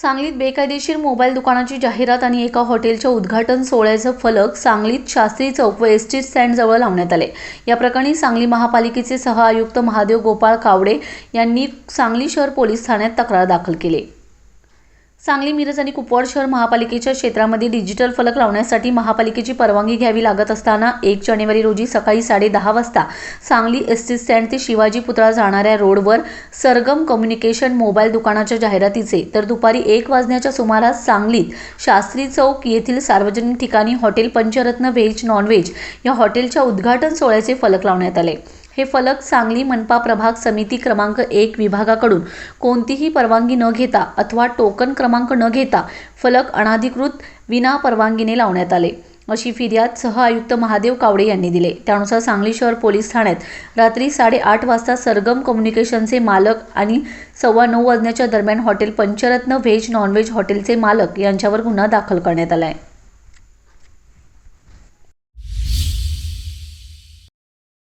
सांगलीत बेकायदेशीर मोबाईल दुकानाची जाहिरात आणि एका हॉटेलच्या उद्घाटन सोहळ्याचं फलक सांगलीत शास्त्री चौक व एस टी स्टँडजवळ लावण्यात आले. या प्रकरणी सांगली महापालिकेचे सहआयुक्त महादेव गोपाळ कावडे यांनी सांगली शहर पोलीस ठाण्यात तक्रार दाखल केली. सांगली मिरज आणि कुपवाड शहर महापालिकेच्या क्षेत्रामध्ये डिजिटल फलक लावण्यासाठी महापालिकेची परवानगी घ्यावी लागत असताना एक जानेवारी रोजी सकाळी साडे दहा वाजता सांगली एस टी स्टँड ते शिवाजी पुतळा जाणाऱ्या रोडवर सरगम कम्युनिकेशन मोबाईल दुकानाच्या जाहिरातीचे तर दुपारी एक वाजण्याच्या सुमारास सांगलीत शास्त्री चौक येथील सार्वजनिक ठिकाणी हॉटेल पंचरत्न व्हेज नॉनव्हेज या हॉटेलच्या उद्घाटन सोहळ्याचे फलक लावण्यात आले. हे फलक सांगली मनपा प्रभाग समिती क्रमांक एक विभागाकडून कोणतीही परवानगी न घेता अथवा टोकन क्रमांक न घेता फलक अनाधिकृत विना परवानगीने लावण्यात आले. अशी फिर्याद सहआयुक्त महादेव कावडे यांनी दिले. त्यानुसार सांगली शहर पोलीस ठाण्यात रात्री साडेआठ वाजता सरगम कम्युनिकेशनचे मालक आणि सव्वा नऊ वाजण्याच्या दरम्यान हॉटेल पंचरत्न व्हेज नॉनव्हेज हॉटेलचे मालक यांच्यावर गुन्हा दाखल करण्यात आला आहे